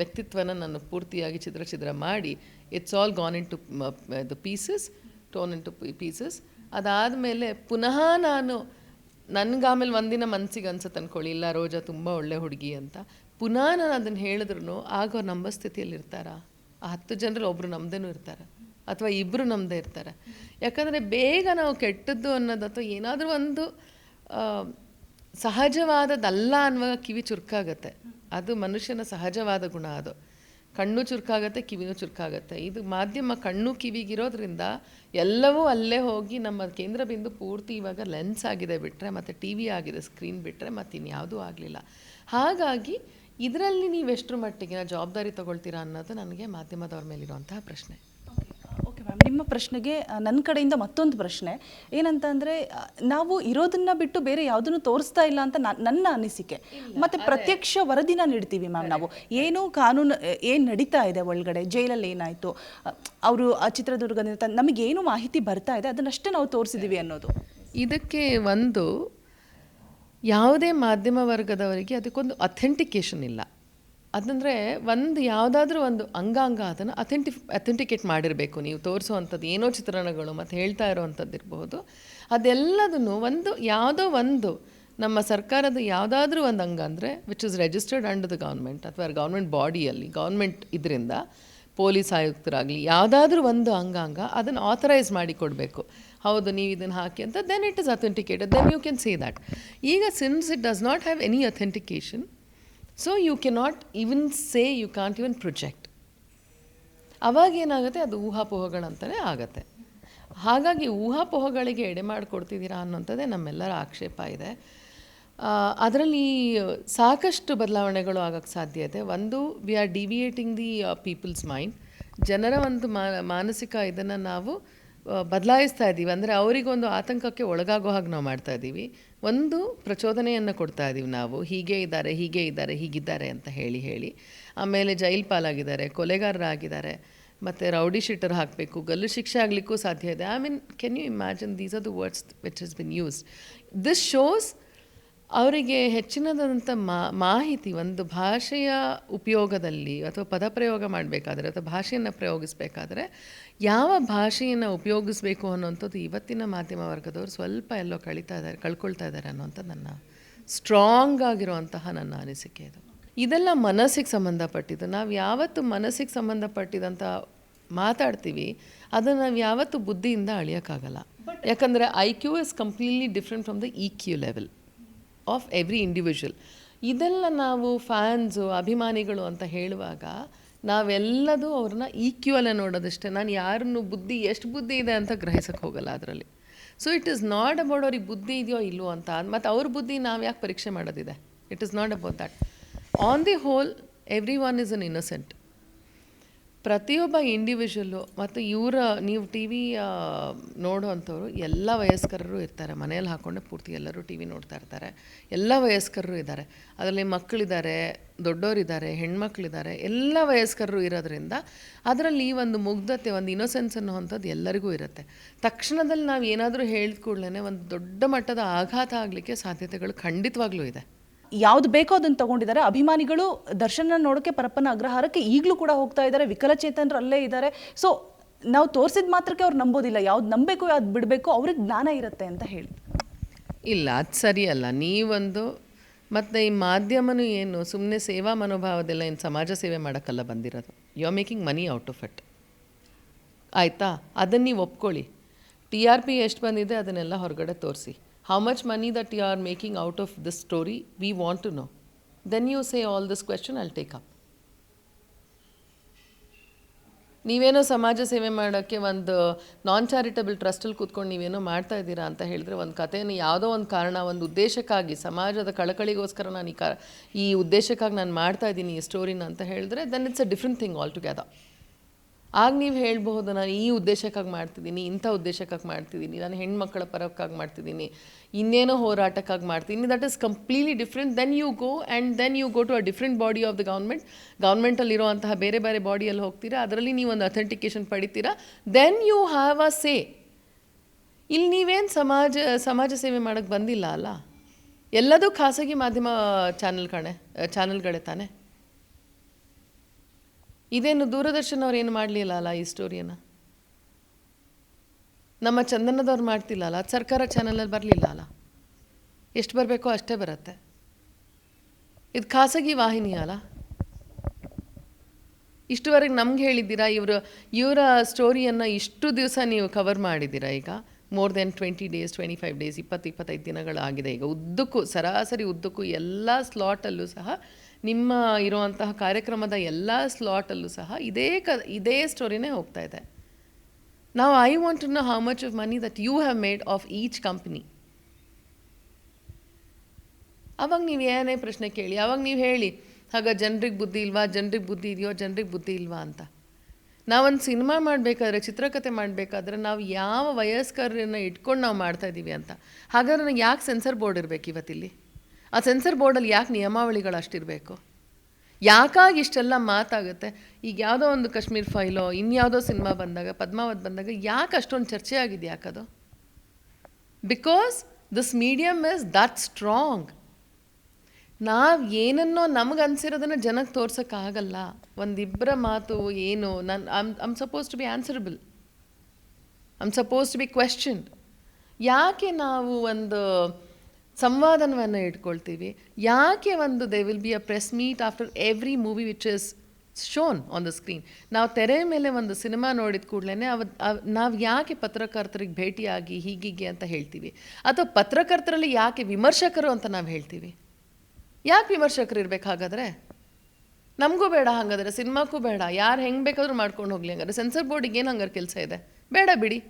ವ್ಯಕ್ತಿತ್ವನ ನಾನು ಪೂರ್ತಿಯಾಗಿ ಚಿತ್ರ ಚಿತ್ರ ಮಾಡಿ it's all gone into the pieces torn into pieces ಅದಾದಮೇಲೆ ಪುನಃ ನಾನು, ನನಗೆ ಆಮೇಲೆ ಒಂದಿನ ಮನಸ್ಸಿಗೆ ಅನ್ಸುತ್ತೆ ಅನ್ಕೊಳ್ಳಿ ಇಲ್ಲ ರೋಜಾ ತುಂಬ ಒಳ್ಳೆ ಹುಡುಗಿ ಅಂತ. ಪುನಃ ನಾನು ಅದನ್ನು ಹೇಳಿದ್ರು ಆಗ ಅವ್ರು ನಂಬೋ ಸ್ಥಿತಿಯಲ್ಲಿ ಇರ್ತಾರ? ಆ ಹತ್ತು ಜನರಲ್ಲಿ ಒಬ್ಬರು ನಮ್ಮದೇನೂ ಇರ್ತಾರೆ? ಅಥವಾ ಇಬ್ಬರು ನಮ್ಮದೇ ಇರ್ತಾರೆ? ಯಾಕಂದರೆ ಬೇಗ ನಾವು ಕೆಟ್ಟದ್ದು ಅನ್ನೋದು ಅಥವಾ ಏನಾದರೂ ಒಂದು ಸಹಜವಾದದ್ದಲ್ಲ ಅನ್ನುವಾಗ ಕಿವಿ ಚುರುಕಾಗತ್ತೆ. ಅದು ಮನುಷ್ಯನ ಸಹಜವಾದ ಗುಣ ಅದು. ಕಣ್ಣು ಚುರುಕಾಗತ್ತೆ, ಕಿವಿನೂ ಚುರುಕಾಗತ್ತೆ. ಇದು ಮಾಧ್ಯಮ ಕಣ್ಣು ಕಿವಿಗಿರೋದ್ರಿಂದ ಎಲ್ಲವೂ ಅಲ್ಲೇ ಹೋಗಿ ನಮ್ಮ ಕೇಂದ್ರ ಬಿಂದು ಪೂರ್ತಿ ಇವಾಗ ಲೆನ್ಸ್ ಆಗಿದೆ ಬಿಟ್ಟರೆ ಮತ್ತು ಟಿ ವಿ ಆಗಿದೆ, ಸ್ಕ್ರೀನ್ ಬಿಟ್ಟರೆ ಮತ್ತು ಇನ್ಯಾವುದೂ ಆಗಲಿಲ್ಲ. ಹಾಗಾಗಿ ಇದರಲ್ಲಿ ನೀವು ಎಷ್ಟರ ಮಟ್ಟಿಗೆ ಜವಾಬ್ದಾರಿ ತಗೊಳ್ತೀರಾ ಅನ್ನೋದು ನನಗೆ ಮಾಧ್ಯಮದವ್ರ ಮೇಲಿರುವಂತಹ ಪ್ರಶ್ನೆ. ಪ್ರಶ್ನೆಗೆ ನನ್ನ ಕಡೆಯಿಂದ ಮತ್ತೊಂದು ಪ್ರಶ್ನೆ. ಏನಂತ ಅಂದರೆ ನಾವು ಇರೋದನ್ನ ಬಿಟ್ಟು ಬೇರೆ ಯಾವುದನ್ನು ತೋರಿಸ್ತಾ ಇಲ್ಲ ಅಂತ ನಾನ್- ನನ್ನ ಅನಿಸಿಕೆ. ಮತ್ತೆ ಪ್ರತ್ಯಕ್ಷ ವರದಿನ ನೀಡ್ತೀವಿ ಮ್ಯಾಮ್ ನಾವು. ಏನು ಕಾನೂನು ಏನು ನಡೀತಾ ಇದೆ ಒಳಗಡೆ? ಜೈಲಲ್ಲಿ ಏನಾಯಿತು? ಅವರು ಆ ಚಿತ್ರದುರ್ಗದಿಂದ ನಮಗೆ ನಮಗೇನು ಮಾಹಿತಿ ಬರ್ತಾ ಇದೆ? ಅದನ್ನಷ್ಟೇ ನಾವು ತೋರಿಸಿದ್ದೀವಿ ಅನ್ನೋದು. ಇದಕ್ಕೆ ಒಂದು ಯಾವುದೇ ಮಾಧ್ಯಮ ವರ್ಗದವರಿಗೆ ಅದಕ್ಕೊಂದು ಅಥೆಂಟಿಕೇಶನ್ ಇಲ್ಲ. ಅದಂದರೆ ಒಂದು ಯಾವುದಾದ್ರೂ ಒಂದು ಅಂಗಾಂಗ ಅದನ್ನು ಅಥೆಂಟಿ ಅಥೆಂಟಿಕೇಟ್ ಮಾಡಿರಬೇಕು. ನೀವು ತೋರಿಸುವಂಥದ್ದು ಏನೋ ಚಿತ್ರಣಗಳು ಮತ್ತು ಹೇಳ್ತಾ ಇರೋವಂಥದ್ದು ಇರಬಹುದು. ಅದೆಲ್ಲದನ್ನು ಒಂದು ಯಾವುದೋ ಒಂದು ನಮ್ಮ ಸರ್ಕಾರದ ಯಾವುದಾದ್ರೂ ಒಂದು ಅಂಗ ಅಂದರೆ which is registered under the government ಅಥವಾ ಗೌರ್ಮೆಂಟ್ ಬಾಡಿಯಲ್ಲಿ ಗೌರ್ಮೆಂಟ್ ಇದರಿಂದ ಪೊಲೀಸ್ ಆಯುಕ್ತರಾಗಲಿ ಯಾವುದಾದ್ರೂ ಒಂದು ಅಂಗಾಂಗ ಅದನ್ನು ಆಥರೈಸ್ ಮಾಡಿ ಕೊಡಬೇಕು. ಹೌದು, ನೀವು ಇದನ್ನು ಹಾಕಿ ಅಂತ then it is authenticated then you can say that ಈಗ since it does not have any authentication so you cannot even say you can't even project ಅವಾಗ ಏನಾಗುತ್ತೆ? ಅದು ಊಹಾಪೋಹಗಳಂತಲೇ ಆಗತ್ತೆ. ಹಾಗಾಗಿ ಊಹಾಪೋಹಗಳಿಗೆ ಎಡೆ ಮಾಡಿಕೊಡ್ತಿದ್ದೀರಾ ಅನ್ನೋಂಥದ್ದೇ ನಮ್ಮೆಲ್ಲರ ಆಕ್ಷೇಪ ಇದೆ. ಅದರಲ್ಲಿ ಸಾಕಷ್ಟು ಬದಲಾವಣೆಗಳು ಆಗೋಕ್ಕೆ ಸಾಧ್ಯ ಇದೆ. ಒಂದು we are deviating the people's mind ಜನರ ಒಂದು ಮಾನಸಿಕ ಇದನ್ನು ನಾವು ಬದಲಾಯಿಸ್ತಾ ಇದ್ದೀವಿ ಅಂದರೆ ಅವರಿಗೊಂದು ಆತಂಕಕ್ಕೆ ಒಳಗಾಗೋ ಹಾಗೆ ನಾವು ಮಾಡ್ತಾ ಇದ್ದೀವಿ ಒಂದು ಪ್ರಚೋದನೆಯನ್ನು ಕೊಡ್ತಾ ಇದ್ದೀವಿ ನಾವು. ಹೀಗೆ ಇದ್ದಾರೆ ಹೀಗೆ ಇದ್ದಾರೆ, ಹೀಗಿದ್ದಾರೆ ಅಂತ ಹೇಳಿ ಹೇಳಿ. ಆಮೇಲೆ ಜೈಲ್ ಪಾಲಾಗಿದ್ದಾರೆ, ಕೊಲೆಗಾರರಾಗಿದ್ದಾರೆ. ಮತ್ತು ರೌಡಿ ಶೀಟರ್ ಹಾಕಬೇಕು, ಗಲ್ಲು ಶಿಕ್ಷೆ ಆಗಲಿಕ್ಕೂ ಸಾಧ್ಯ ಇದೆ. I mean can you imagine these are the words which has been use this shows ಅವರಿಗೆ ಹೆಚ್ಚಿನದಂಥ ಮಾ ಮಾಹಿತಿ ಒಂದು ಭಾಷೆಯ ಉಪಯೋಗದಲ್ಲಿ ಅಥವಾ ಪದಪ್ರಯೋಗ ಮಾಡಬೇಕಾದ್ರೆ ಅಥವಾ ಭಾಷೆಯನ್ನು ಪ್ರಯೋಗಿಸಬೇಕಾದ್ರೆ ಯಾವ ಭಾಷೆಯನ್ನು ಉಪಯೋಗಿಸಬೇಕು ಅನ್ನೋಂಥದ್ದು ಇವತ್ತಿನ ಮಾಧ್ಯಮ ವರ್ಗದವರು ಸ್ವಲ್ಪ ಎಲ್ಲೋ ಕಳೀತಾ ಇದ್ದಾರೆ ಕಳ್ಕೊಳ್ತಾ ಇದ್ದಾರೆ ಅನ್ನೋಂಥ ನನ್ನ ಸ್ಟ್ರಾಂಗ್ ಆಗಿರುವಂತಹ ನನ್ನ ಅನಿಸಿಕೆ ಇದು. ಇದೆಲ್ಲ ಮನಸ್ಸಿಗೆ ಸಂಬಂಧಪಟ್ಟಿದ್ದು. ನಾವು ಯಾವತ್ತು ಮನಸ್ಸಿಗೆ ಸಂಬಂಧಪಟ್ಟಿದಂಥ ಮಾತಾಡ್ತೀವಿ ಅದನ್ನು ನಾವು ಯಾವತ್ತು ಬುದ್ಧಿಯಿಂದ ಅಳಿಯೋಕ್ಕಾಗಲ್ಲ. ಯಾಕಂದರೆ I Q is completely different from the E Q level of every individual ಇದೆಲ್ಲ ನಾವು ಫ್ಯಾನ್ಸು ಅಭಿಮಾನಿಗಳು ಅಂತ ಹೇಳುವಾಗ ನಾವೆಲ್ಲದೂ ಅವ್ರನ್ನ ಈಕ್ವಲ್ ನೋಡೋದಷ್ಟೇ. ನಾನು ಯಾರನ್ನು ಬುದ್ಧಿ, ಎಷ್ಟು ಬುದ್ಧಿ ಇದೆ ಅಂತ ಗ್ರಹಿಸಕ್ಕೆ ಹೋಗಲ್ಲ ಅದರಲ್ಲಿ. So it is not about ಅವ್ರಿಗೆ ಬುದ್ಧಿ ಇದೆಯೋ ಇಲ್ಲೋ ಅಂತ ಮತ್ತು ಅವ್ರ ಬುದ್ಧಿ ನಾವು ಯಾಕೆ ಪರೀಕ್ಷೆ ಮಾಡೋದಿದೆ? It is not about that on the whole everyone is an innocent ಪ್ರತಿಯೊಬ್ಬ ಇಂಡಿವಿಜುವಲ್ಲು ಮತ್ತು ಇವರ, ನೀವು ಟಿ ವಿ ನೋಡುವಂಥವ್ರು ಎಲ್ಲ ವಯಸ್ಕರರು ಇರ್ತಾರೆ. ಮನೆಯಲ್ಲಿ ಹಾಕ್ಕೊಂಡೆ ಪೂರ್ತಿ ಎಲ್ಲರೂ ಟಿ ವಿ ನೋಡ್ತಾ ಇರ್ತಾರೆ. ಎಲ್ಲ ವಯಸ್ಕರರು ಇದ್ದಾರೆ. ಅದರಲ್ಲಿ ಮಕ್ಕಳಿದ್ದಾರೆ, ದೊಡ್ಡವರಿದ್ದಾರೆ, ಹೆಣ್ಮಕ್ಳಿದ್ದಾರೆ, ಎಲ್ಲ ವಯಸ್ಕರರು ಇರೋದ್ರಿಂದ ಅದರಲ್ಲಿ ಒಂದು ಮುಗ್ಧತೆ, ಒಂದು ಇನೋಸೆನ್ಸ್ ಅನ್ನುವಂಥದ್ದು ಎಲ್ಲರಿಗೂ ಇರುತ್ತೆ. ತಕ್ಷಣದಲ್ಲಿ ನಾವು ಏನಾದರೂ ಹೇಳಿದ ಕೂಡಲೇ ಒಂದು ದೊಡ್ಡ ಮಟ್ಟದ ಆಘಾತ ಆಗಲಿಕ್ಕೆ ಸಾಧ್ಯತೆಗಳು ಖಂಡಿತವಾಗ್ಲೂ ಇದೆ. ಯಾವ್ದು ಬೇಕೋ ಅದನ್ನು ತಗೊಂಡಿದ್ದಾರೆ. ಅಭಿಮಾನಿಗಳು ದರ್ಶನ ನೋಡೋಕೆ, ಪರಪ್ಪನ ಅಗ್ರಹಾರಕ್ಕೆ ಈಗಲೂ ಕೂಡ ಹೋಗ್ತಾ ಇದ್ದಾರೆ. ವಿಕಲಚೇತನರು ಅಲ್ಲೇ ಇದ್ದಾರೆ. ಸೊ ನಾವು ತೋರಿಸಿದ ಮಾತ್ರಕ್ಕೆ ಅವ್ರು ನಂಬೋದಿಲ್ಲ. ಯಾವ್ದು ನಂಬಬೇಕು ಯಾವ್ದು ಬಿಡಬೇಕು, ಅವ್ರಿಗೆ ಜ್ಞಾನ ಇರುತ್ತೆ ಅಂತ ಹೇಳಿ. ಇಲ್ಲ, ಅದು ಸರಿಯಲ್ಲ. ನೀವೊಂದು, ಮತ್ತು ಈ ಮಾಧ್ಯಮನೂ ಏನು ಸುಮ್ಮನೆ ಸೇವಾ ಮನೋಭಾವದೆಲ್ಲ ಏನು ಸಮಾಜ ಸೇವೆ ಮಾಡೋಕ್ಕಲ್ಲ ಬಂದಿರೋದು. You are making money out of it ಆಯಿತಾ? ಅದನ್ನು ನೀವು ಒಪ್ಕೊಳ್ಳಿ. ಟಿ ಆರ್ ಪಿ ಎಷ್ಟು ಬಂದಿದೆ ಅದನ್ನೆಲ್ಲ ಹೊರಗಡೆ ತೋರಿಸಿ. How much money that you are making out of this story we want to know then you say all this question I'll take up ನೀವೇನೋ ಸಮಾಜ ಸೇವೆ ಮಾಡೋಕ್ಕೆ ಒಂದು ನಾನ್ ಚಾರಿಟಬಲ್ ಟ್ರಸ್ಟಲ್ಲಿ ಕೂತ್ಕೊಂಡು ನೀವೇನೋ ಮಾಡ್ತಾ ಇದ್ದೀರಾ ಅಂತ ಹೇಳಿದ್ರೆ ಒಂದು ಕಥೆಯನ್ನು ಯಾವುದೋ ಒಂದು ಕಾರಣ, ಒಂದು ಉದ್ದೇಶಕ್ಕಾಗಿ, ಸಮಾಜದ ಕಳಕಳಿಗೋಸ್ಕರ ನಾನು ಈ ಕ, ಈ ಉದ್ದೇಶಕ್ಕಾಗಿ ನಾನು ಮಾಡ್ತಾ ಇದ್ದೀನಿ ಈ ಸ್ಟೋರಿನ ಅಂತ ಹೇಳಿದ್ರೆ then it's a different thing altogether ಆಗ ನೀವು ಹೇಳಬಹುದು, ನಾನು ಈ ಉದ್ದೇಶಕ್ಕಾಗಿ ಮಾಡ್ತಿದ್ದೀನಿ ಇಂಥ ಉದ್ದೇಶಕ್ಕಾಗಿ ಮಾಡ್ತಿದ್ದೀನಿ ನಾನು ಹೆಣ್ಮಕ್ಕಳ ಪರಕ್ಕಾಗಿ ಮಾಡ್ತಿದ್ದೀನಿ ಇನ್ನೇನೋ ಹೋರಾಟಕ್ಕಾಗಿ ಮಾಡ್ತೀನಿ that is completely different then you go and then you go to a different body of the government ಗೌರ್ಮೆಂಟಲ್ಲಿರುವಂತಹ ಬೇರೆ ಬೇರೆ ಬಾಡಿಯಲ್ಲಿ ಹೋಗ್ತೀರಾ, ಅದರಲ್ಲಿ ನೀವು ಒಂದು authentication ಪಡಿತೀರಾ then you have a say ಇಲ್ಲಿ ನೀವೇನು ಸಮಾಜ ಸಮಾಜ ಸೇವೆ ಮಾಡೋಕ್ಕೆ ಬಂದಿಲ್ಲ ಅಲ್ಲ? ಎಲ್ಲದೂ ಖಾಸಗಿ ಮಾಧ್ಯಮ ಚಾನಲ್ ಕಣೆ ಚಾನಲ್ಗಳೇ ತಾನೆ? ಇದೇನು ದೂರದರ್ಶನ ಅವ್ರು ಏನು ಮಾಡಲಿಲ್ಲ ಅಲ್ಲ ಈ ಸ್ಟೋರಿಯನ್ನು ನಮ್ಮ ಚಂದನದವ್ರು ಮಾಡ್ತಿಲ್ಲ ಅಲ್ಲ, ಅದು ಸರ್ಕಾರ ಚಾನಲಲ್ಲಿ ಬರಲಿಲ್ಲ ಅಲ್ಲ? ಎಷ್ಟು ಬರಬೇಕೋ ಅಷ್ಟೇ ಬರುತ್ತೆ. ಇದು ಖಾಸಗಿ ವಾಹಿನಿ ಅಲ್ಲ? ಇಷ್ಟುವರೆಗೆ ನಮ್ಗೆ ಹೇಳಿದ್ದೀರಾ ಇವರು, ಇವರ ಸ್ಟೋರಿಯನ್ನು ಇಷ್ಟು ದಿವಸ ನೀವು ಕವರ್ ಮಾಡಿದ್ದೀರಾ ಈಗ? More than twenty days twenty five days ಇಪ್ಪತ್ತು, ಇಪ್ಪತ್ತೈದು ದಿನಗಳಾಗಿದೆ ಈಗ. ಉದ್ದಕ್ಕೂ, ಸರಾಸರಿ ಉದ್ದಕ್ಕೂ ಎಲ್ಲ ಸ್ಲಾಟಲ್ಲೂ ಸಹ ನಿಮ್ಮ ಇರುವಂತಹ ಕಾರ್ಯಕ್ರಮದ ಎಲ್ಲ ಸ್ಲಾಟಲ್ಲೂ ಸಹ ಇದೇ ಕ, ಇದೇ ಸ್ಟೋರಿನೇ ಹೋಗ್ತಾ ಇದೆ. ನಾವು I want to know how much of money that you have made of each company ಅವಾಗ ನೀವು ಏನೇ ಪ್ರಶ್ನೆ ಕೇಳಿ, ಅವಾಗ ನೀವು ಹೇಳಿ ಹಾಗ ಜನರಿಗೆ ಬುದ್ಧಿ ಇಲ್ವಾ, ಜನರಿಗೆ ಬುದ್ಧಿ ಇದೆಯೋ, ಜನರಿಗೆ ಬುದ್ಧಿ ಇಲ್ವಾ ಅಂತ. ನಾವೊಂದು ಸಿನಿಮಾ ಮಾಡಬೇಕಾದ್ರೆ ಚಿತ್ರಕಥೆ ಮಾಡಬೇಕಾದ್ರೆ ನಾವು ಯಾವ ವಯಸ್ಕರನ್ನ ಇಟ್ಕೊಂಡು ನಾವು ಮಾಡ್ತಾ ಇದ್ದೀವಿ ಅಂತ. ಹಾಗಾದ್ರೆ ನನಗೆ ಯಾಕೆ ಸೆನ್ಸರ್ ಬೋರ್ಡ್ ಇರಬೇಕು ಇವತ್ತಿಲ್ಲಿ? ಆ ಸೆನ್ಸರ್ ಬೋರ್ಡಲ್ಲಿ ಯಾಕೆ ನಿಯಮಾವಳಿಗಳು ಅಷ್ಟಿರಬೇಕು? ಯಾಕಾಗಿ ಇಷ್ಟೆಲ್ಲ ಮಾತಾಗುತ್ತೆ? ಈಗ ಯಾವುದೋ ಒಂದು ಕಾಶ್ಮೀರ್ ಫೈಲೋ, ಇನ್ಯಾವುದೋ ಸಿನಿಮಾ ಬಂದಾಗ, ಪದ್ಮಾವತ್ ಬಂದಾಗ ಯಾಕೆ ಅಷ್ಟೊಂದು ಚರ್ಚೆ ಆಗಿದೆ ಯಾಕದು because this medium is that strong ನಾವು ಏನನ್ನೋ ನಮಗೆ ಅನ್ಸಿರೋದನ್ನ ಜನಕ್ಕೆ ತೋರ್ಸೋಕ್ಕಾಗಲ್ಲ. ಒಂದಿಬ್ಬರ ಮಾತು ಏನು? ನಾನು I'm I'm suppose to be answerable I'm suppose to be question ಯಾಕೆ ನಾವು ಒಂದು ಸಂವಾದನವನ್ನು ಇಟ್ಕೊಳ್ತೀವಿ. ಯಾಕೆ ಒಂದು they will be a press meet after every movie which is shown on the screen ನಾವು ತೆರೆ ಮೇಲೆ ಒಂದು ಸಿನಿಮಾ ನೋಡಿದ ಕೂಡಲೇ ಅವ, ನಾವು ಯಾಕೆ ಪತ್ರಕರ್ತರಿಗೆ ಭೇಟಿಯಾಗಿ ಹೀಗೀಗೆ ಅಂತ ಹೇಳ್ತೀವಿ. ಅಥವಾ ಪತ್ರಕರ್ತರಲ್ಲಿ ಯಾಕೆ ವಿಮರ್ಶಕರು ಅಂತ ನಾವು ಹೇಳ್ತೀವಿ? ಯಾಕೆ ವಿಮರ್ಶಕರು ಇರಬೇಕು ಹಾಗಾದರೆ? ನಮಗೂ ಬೇಡ ಹಾಗಾದರೆ, ಸಿನಿಮಾಕ್ಕೂ ಬೇಡ. ಯಾರು ಹೆಂಗೆ ಬೇಕಾದರೂ ಮಾಡ್ಕೊಂಡು ಹೋಗ್ಲಿ ಹಂಗಾದ್ರೆ. ಸೆನ್ಸರ್ ಬೋರ್ಡಿಗೆ ಏನು ಹಂಗಾರೆ ಕೆಲಸ ಇದೆ? ಬೇಡ ಬಿಡಿ.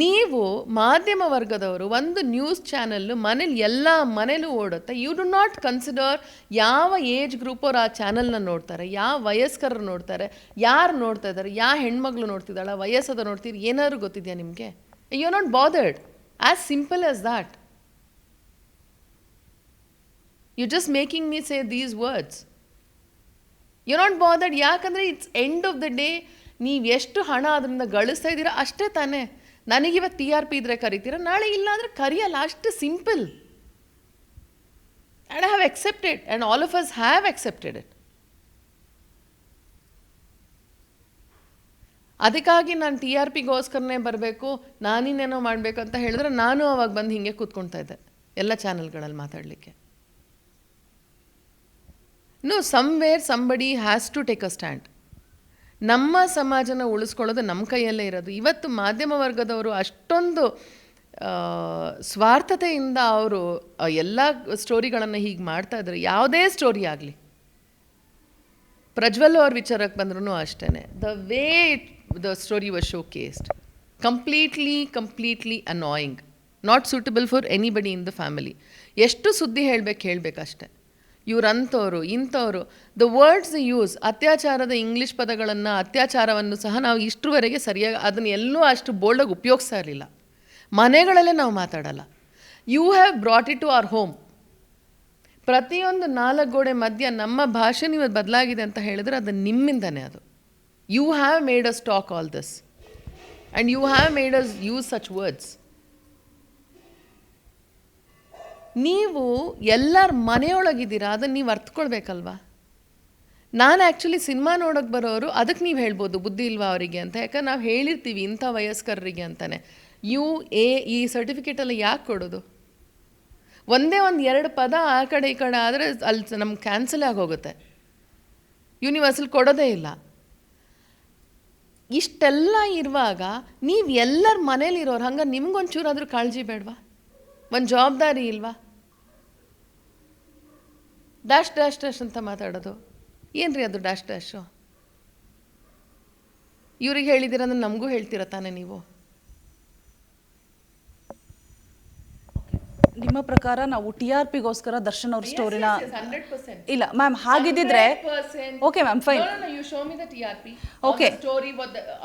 ನೀವು ಮಾಧ್ಯಮ ವರ್ಗದವರು ಒಂದು ನ್ಯೂಸ್ ಚಾನಲ್ಲು ಮನೇಲಿ ಎಲ್ಲ ಮನೇಲೂ ಓಡುತ್ತೆ ಯು ಡು ನಾಟ್ ಕನ್ಸಿಡರ್ ಯಾವ ಏಜ್ ಗ್ರೂಪ್ ಅವ್ರು ಆ ಚಾನಲ್ನ ನೋಡ್ತಾರೆ, ಯಾವ ವಯಸ್ಕರರು ನೋಡ್ತಾರೆ, ಯಾರು ನೋಡ್ತಾ ಇದ್ದಾರೆ, ಯಾವ ಹೆಣ್ಮಗಳು ನೋಡ್ತಿದ್ದಾಳ, ವಯಸ್ಸದ ನೋಡ್ತೀರಿ, ಏನಾದ್ರು ಗೊತ್ತಿದೆಯಾ ನಿಮಗೆ? You not bothered as simple as that you just making me say these words you not bothered ಯಾಕಂದರೆ it's end of the day ನೀವು ಎಷ್ಟು ಹಣ ಅದರಿಂದ ಗಳಿಸ್ತಾ ಇದ್ದೀರಾ ಅಷ್ಟೇ ತಾನೇ. ನನಗಿವತ್ತು ಟಿ ಆರ್ ಪಿ ಇದ್ರೆ ಕರಿತೀರಾ? ನಾಳೆ ಇಲ್ಲ ಅಂದರೆ ಕರಿಯಲ್ಲ, ಅಷ್ಟು simple and I have accepted and all of us have accepted it ಅದಕ್ಕಾಗಿ ನಾನು ಟಿ ಆರ್ ಪಿಗೋಸ್ಕರನೇ ಬರಬೇಕು, ನಾನಿನ್ನೇನೋ ಮಾಡಬೇಕು ಅಂತ ಹೇಳಿದ್ರೆ ನಾನು ಅವಾಗ ಬಂದು ಹಿಂಗೆ ಕೂತ್ಕೊಳ್ತಾ ಇದ್ದೆ, ಎಲ್ಲ ಚಾನಲ್ಗಳಲ್ಲಿ ಮಾತಾಡಲಿಕ್ಕೆ. No somewhere somebody has to take a stand ನಮ್ಮ ಸಮಾಜನ ಉಳಿಸ್ಕೊಳ್ಳೋದು ನಮ್ಮ ಕೈಯಲ್ಲೇ ಇರೋದು. ಇವತ್ತು ಮಾಧ್ಯಮ ವರ್ಗದವರು ಅಷ್ಟೊಂದು ಸ್ವಾರ್ಥತೆಯಿಂದ ಅವರು ಎಲ್ಲ ಸ್ಟೋರಿಗಳನ್ನು ಹೀಗೆ ಮಾಡ್ತಾ ಇದ್ದಾರೆ. ಯಾವುದೇ ಸ್ಟೋರಿ ಆಗಲಿ. ಪ್ರಜ್ವಲ್ ಅವ್ರ ವಿಚಾರಕ್ಕೆ ಬಂದ್ರೂ ಅಷ್ಟೇ the way it, the story was showcased completely completely annoying. Not suitable for anybody in the family. ಎಷ್ಟು ಸುದ್ದಿ ಹೇಳಬೇಕು, ಹೇಳಬೇಕಷ್ಟೆ. ಇವ್ರು ಅಂಥವ್ರು ಇಂಥವ್ರು ದ ವರ್ಡ್ಸ್ ಯೂಸ್ ಅತ್ಯಾಚಾರದ ಇಂಗ್ಲೀಷ್ ಪದಗಳನ್ನು, ಅತ್ಯಾಚಾರವನ್ನು ಸಹ ನಾವು ಇಷ್ಟರವರೆಗೆ ಸರಿಯಾಗಿ ಅದನ್ನು ಎಲ್ಲೂ ಅಷ್ಟು ಬೋಲ್ಡಾಗಿ ಉಪಯೋಗಿಸ್ತಾ ಇರಲಿಲ್ಲ. ಮನೆಗಳಲ್ಲೇ ನಾವು ಮಾತಾಡಲ್ಲ. You have brought it to our home ಪ್ರತಿಯೊಂದು ನಾಲ್ಕು ಗೋಡೆ ಮಧ್ಯ ನಮ್ಮ ಭಾಷೆ ನೀವು ಬದಲಾಗಿದೆ ಅಂತ ಹೇಳಿದ್ರೆ ಅದು ನಿಮ್ಮಿಂದನೇ ಅದು. You have made us talk all this and you have made us use such words ನೀವು ಎಲ್ಲರ ಮನೆಯೊಳಗಿದ್ದೀರಾ? ಅದನ್ನು ನೀವು ಅರ್ಥಕೊಳ್ಬೇಕಲ್ವಾ? ನಾನು ಆ್ಯಕ್ಚುಲಿ ಸಿನಿಮಾ ನೋಡೋಕೆ ಬರೋರು ಅದಕ್ಕೆ ನೀವು ಹೇಳ್ಬೋದು ಬುದ್ಧಿ ಇಲ್ವಾ ಅವರಿಗೆ ಅಂತ. ಯಾಕಂದ್ರೆ ನಾವು ಹೇಳಿರ್ತೀವಿ ಇಂಥ ವಯಸ್ಕರರಿಗೆ ಅಂತಲೇ ಯು, ಎ ಈ ಸರ್ಟಿಫಿಕೇಟೆಲ್ಲ ಯಾಕೆ ಕೊಡೋದು? ಒಂದೇ ಒಂದು ಎರಡು ಪದ ಆ ಕಡೆ ಈ ಕಡೆ ಆದರೆ ಅಲ್ಲಿ ನಮ್ಗೆ ಕ್ಯಾನ್ಸಲ್ ಆಗೋಗುತ್ತೆ. ಯೂನಿವರ್ಸಲ್ ಕೊಡೋದೇ ಇಲ್ಲ. ಇಷ್ಟೆಲ್ಲ ಇರುವಾಗ ನೀವು ಎಲ್ಲರ ಮನೇಲಿರೋರು ಹಂಗೆ ನಿಮ್ಗೊಂಚೂರಾದರೂ ಕಾಳಜಿ ಬೇಡವಾ? ಒಂದು ಜವಾಬ್ದಾರಿ ಇಲ್ವಾ? ಡ್ಯಾಶ್ ಡ್ಯಾಶ್ ಡ್ಯಾಶ್ ಅಂತ ಮಾತಾಡೋದು. ಏನ್ರಿ ಅದು ಡ್ಯಾಶ್ ಡ್ಯಾಶು? ಇವ್ರಿಗೆ ಹೇಳಿದ್ದೀರ ನಮಗೂ ಹೇಳ್ತೀರ ತಾನೇ ನೀವು? ನಿಮ್ಮ ಪ್ರಕಾರ ನಾವು ಟಿ ಆರ್ ಪಿಗೋಸ್ಕರ ದರ್ಶನ್ ಅವ್ರ ಸ್ಟೋರಿನ ಇಲ್ಲ ma'am ಹಾಗಿದ್ದಿದ್ರೆ okay ma'am fine you show me the T R P okay story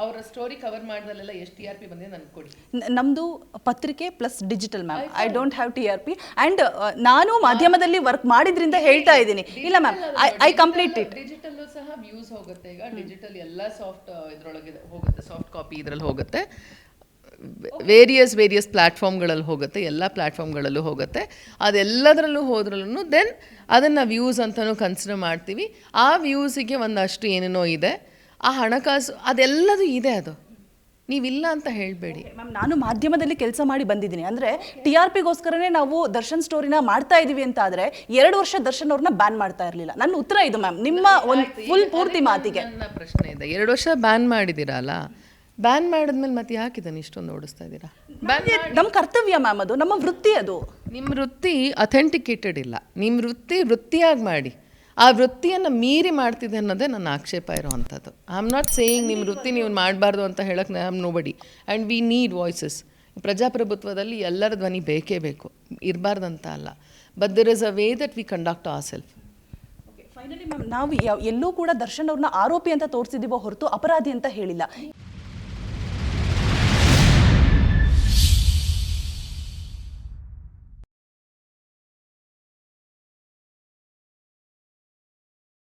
ಅವರ ಸ್ಟೋರಿ ಕವರ್ ಮಾಡಿದಲ್ಲೆಲ್ಲ ಎಷ್ಟು ಟಿ ಆರ್ ಪಿ ಬಂದಿದೆ ನನಗೆ ಕೊಡಿ. ನಮ್ಮದು ಪತ್ರಿಕೆ plus digital ma'am I don't have T R P and ನಾನು ಮಾಧ್ಯಮದಲ್ಲಿ ವರ್ಕ್ ಮಾಡಿದ್ರಿಂದ ಹೇಳ್ತಾ ಇದ್ದೀನಿ. ಇಲ್ಲ ma'am I I complete it digital ಸಹ ವ್ಯೂಸ್ ಹೋಗುತ್ತೆ. ಈಗ ಡಿಜಿಟಲ್ ಎಲ್ಲ ಸಾಫ್ಟ್ ಇದ್ರೊಳಗೆ ಹೋಗುತ್ತೆ. ಸಾಫ್ಟ್ ಕಾಪಿ ಇದ್ರಲ್ಲಿ ಹೋಗುತ್ತೆ. ವೇರಿಯಸ್ ವೇರಿಯಸ್ ಪ್ಲ್ಯಾಟ್ಫಾರ್ಮ್ಗಳಲ್ಲಿ ಹೋಗುತ್ತೆ ಎಲ್ಲ ಪ್ಲ್ಯಾಟ್ಫಾರ್ಮ್ಗಳಲ್ಲೂ ಹೋಗುತ್ತೆ. ಅದೆಲ್ಲದರಲ್ಲೂ ಹೋದ್ರಲ್ಲೂ ದೆನ್ ಅದನ್ನು ವ್ಯೂಸ್ ಅಂತಲೂ ಕನ್ಸಿಡರ್ ಮಾಡ್ತೀವಿ. ಆ ವ್ಯೂಸಿಗೆ ಒಂದಷ್ಟು ಏನೇನೋ ಇದೆ. ಆ ಹಣಕಾಸು ಅದೆಲ್ಲದೂ ಇದೆ ಅದು. ನೀವಿಲ್ಲ ಅಂತ ಹೇಳಬೇಡಿ. ಮ್ಯಾಮ್ ನಾನು ಮಾಧ್ಯಮದಲ್ಲಿ ಕೆಲಸ ಮಾಡಿ ಬಂದಿದ್ದೀನಿ. ಅಂದರೆ ಟಿ ಆರ್ ಪಿಗೋಸ್ಕರನೇ ನಾವು ದರ್ಶನ್ ಸ್ಟೋರಿನ ಮಾಡ್ತಾ ಇದ್ದೀವಿ ಅಂತ ಆದರೆ ಎರಡು ವರ್ಷ ದರ್ಶನ್ ಅವ್ರನ್ನ ಬ್ಯಾನ್ ಮಾಡ್ತಾ ಇರಲಿಲ್ಲ. ನನ್ನ ಉತ್ತರ ಇದು ಮ್ಯಾಮ್ ನಿಮ್ಮ ಒಂದು ಫುಲ್ ಪೂರ್ತಿ ಮಾತಿಗೆ. ಪ್ರಶ್ನೆ ಇದೆ. ಎರಡು ವರ್ಷ ಬ್ಯಾನ್ ಮಾಡಿದ್ದೀರಲ್ಲ? ಬ್ಯಾನ್ ಮಾಡಿದ್ಮೇಲೆ ಮತ್ತೆ ಯಾಕೆ ಇದನ್ನು ಇಷ್ಟೊಂದು ಓಡಿಸ್ತಾ ಇದ್ದೀರಾ? ನಮ್ಮ ಕರ್ತವ್ಯ ಮ್ಯಾಮ್ ಅದು ನಮ್ಮ ವೃತ್ತಿ ಅದು. ನಿಮ್ಮ ವೃತ್ತಿ ಅಥೆಂಟಿಕೇಟೆಡ್ ಇಲ್ಲ. ನಿಮ್ಮ ವೃತ್ತಿ ವೃತ್ತಿಯಾಗಿ ಮಾಡಿ. ಆ ವೃತ್ತಿಯನ್ನು ಮೀರಿ ಮಾಡ್ತಿದೆ ಅನ್ನೋದೇ ನನ್ನ ಆಕ್ಷೇಪ ಇರೋವಂಥದ್ದು ಐ ಆಮ್ ನಾಟ್ ಸೇಯಿಂಗ್ ನಿಮ್ಮ ವೃತ್ತಿ ನೀವು ಮಾಡಬಾರ್ದು ಅಂತ ಹೇಳಕ್ಕೆ I am nobody and we need voices ಪ್ರಜಾಪ್ರಭುತ್ವದಲ್ಲಿ ಎಲ್ಲರ ಧ್ವನಿ ಬೇಕೇ ಬೇಕು. ಇರಬಾರ್ದಂತ ಅಲ್ಲ. But there is a way that we conduct our self finally ma'am ನಾವು ಎಲ್ಲೂ ಕೂಡ ದರ್ಶನ್ ಅವ್ರನ್ನ ಆರೋಪಿ ಅಂತ ತೋರಿಸಿದೀವೋ ಹೊರತು ಅಪರಾಧಿ ಅಂತ ಹೇಳಿಲ್ಲ.